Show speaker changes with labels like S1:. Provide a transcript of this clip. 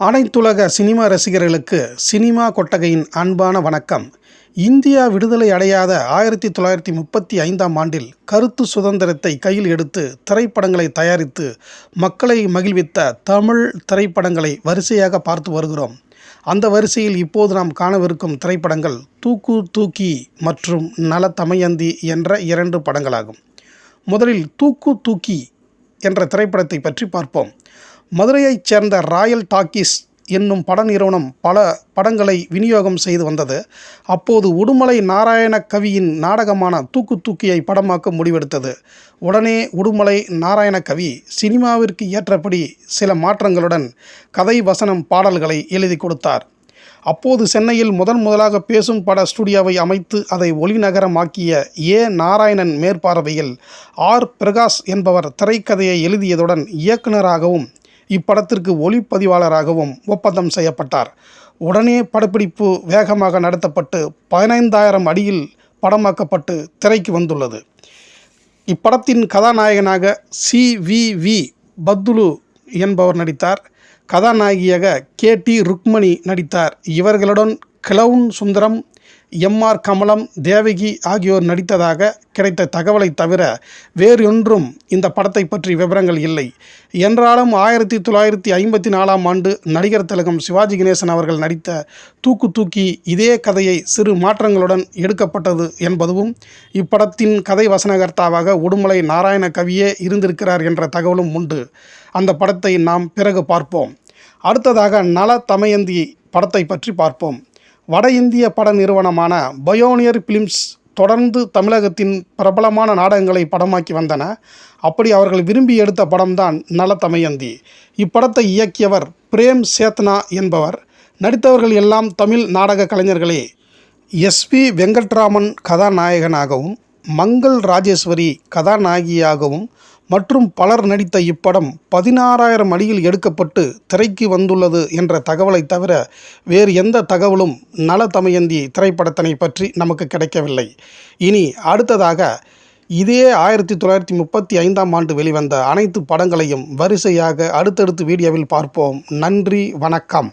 S1: அனைத்துலக சினிமா ரசிகர்களுக்கு சினிமா கொட்டகையின் அன்பான வணக்கம். இந்தியா விடுதலை அடையாத ஆயிரத்தி தொள்ளாயிரத்தி முப்பத்தி ஐந்தாம் ஆண்டில் கருத்து சுதந்திரத்தை கையில் எடுத்து திரைப்படங்களை தயாரித்து மக்களை மகிழ்வித்த தமிழ் திரைப்படங்களை வரிசையாக பார்த்து வருகிறோம். அந்த வரிசையில் இப்போது நாம் காணவிருக்கும் திரைப்படங்கள் தூக்கு தூக்கி மற்றும் நல தமயந்தி என்ற இரண்டு படங்களாகும். முதலில் தூக்கு தூக்கி என்ற திரைப்படத்தை பற்றி பார்ப்போம். மதுரையைச் சேர்ந்த ராயல் டாக்கீஸ் என்னும் பட நிறுவனம் பல படங்களை விநியோகம் செய்து வந்தது. அப்போது உடுமலை நாராயண கவியின் நாடகமான தூக்கு தூக்கியை படமாக்க முடிவெடுத்தது. உடனே உடுமலை நாராயண கவி சினிமாவிற்கு ஏற்றபடி சில மாற்றங்களுடன் கதை வசனம் பாடல்களை எழுதி கொடுத்தார். அப்போது சென்னையில் முதன் முதலாக பேசும் பட ஸ்டுடியோவை அமைத்து அதை ஒளிநகரமாக்கிய ஏ. நாராயணன் மேற்பார்வையில் ஆர். பிரகாஷ் என்பவர் திரைக்கதையை எழுதியதுடன் இயக்குனராகவும் இப்படத்திற்கு ஒளிப்பதிவாளராகவும் ஒப்பந்தம் செய்யப்பட்டார். உடனே படப்பிடிப்பு வேகமாக நடத்தப்பட்டு பதினைந்தாயிரம் அடியில் படமாக்கப்பட்டு திரைக்கு வந்துள்ளது. இப்படத்தின் கதாநாயகனாக சி. வி. வி. பத்துலு என்பவர் நடித்தார். கதாநாயகியாக கே. டி. ருக்மணி நடித்தார். இவர்களுடன் clown Sundaram M R Kamalam Devaki ஆகியோர் நடித்ததாக கிடைத்த தகவலை தவிர வேறொன்றும் இந்த படத்தை பற்றி விவரங்கள் இல்லை. என்றாலும் ஆயிரத்தி தொள்ளாயிரத்தி ஐம்பத்தி நாலாம் ஆண்டு நடிகர் திலகம் சிவாஜி கணேசன் அவர்கள் நடித்த தூக்கு தூக்கி இதே கதையை சிறு மாற்றங்களுடன் எடுக்கப்பட்டது என்பதும் இப்படத்தின் கதை வசனகர்த்தாவாக உடுமலை நாராயண கவியே இருந்திருக்கிறார் என்ற தகவலும் உண்டு. அந்த படத்தை நாம் பிறகு பார்ப்போம். அடுத்ததாக நல தமயந்தி படத்தை பற்றி பார்ப்போம். வட இந்திய பட நிறுவனமான பயோனியர் பிலிம்ஸ் தொடர்ந்து தமிழகத்தின் பிரபலமான நாடகங்களை படமாக்கி வந்தன. அப்படி அவர்கள் விரும்பி எடுத்த படம்தான் நலத்தமயந்தி இப்படத்தை இயக்கியவர் பிரேம் சேத்னா என்பவர். நடித்தவர்கள் எல்லாம் தமிழ் நாடக கலைஞர்களே. எஸ்வி வெங்கட்ராமன் கதாநாயகனாகவும் மங்கள் ராஜேஸ்வரி கதாநாயகியாகவும் மற்றும் பலர் நடித்த இப்படம் பதினாறாயிரம் அடியில் எடுக்கப்பட்டு திரைக்கு வந்துள்ளது என்ற தகவலை தவிர வேறு எந்த தகவலும் நல தமயந்தி திரைப்படத்தினை பற்றி நமக்கு கிடைக்கவில்லை. இனி அடுத்ததாக இதே ஆயிரத்தி தொள்ளாயிரத்தி முப்பத்தி ஐந்தாம் ஆண்டு வெளிவந்த அனைத்து படங்களையும் வரிசையாக அடுத்தடுத்து வீடியோவில் பார்ப்போம். நன்றி வணக்கம்.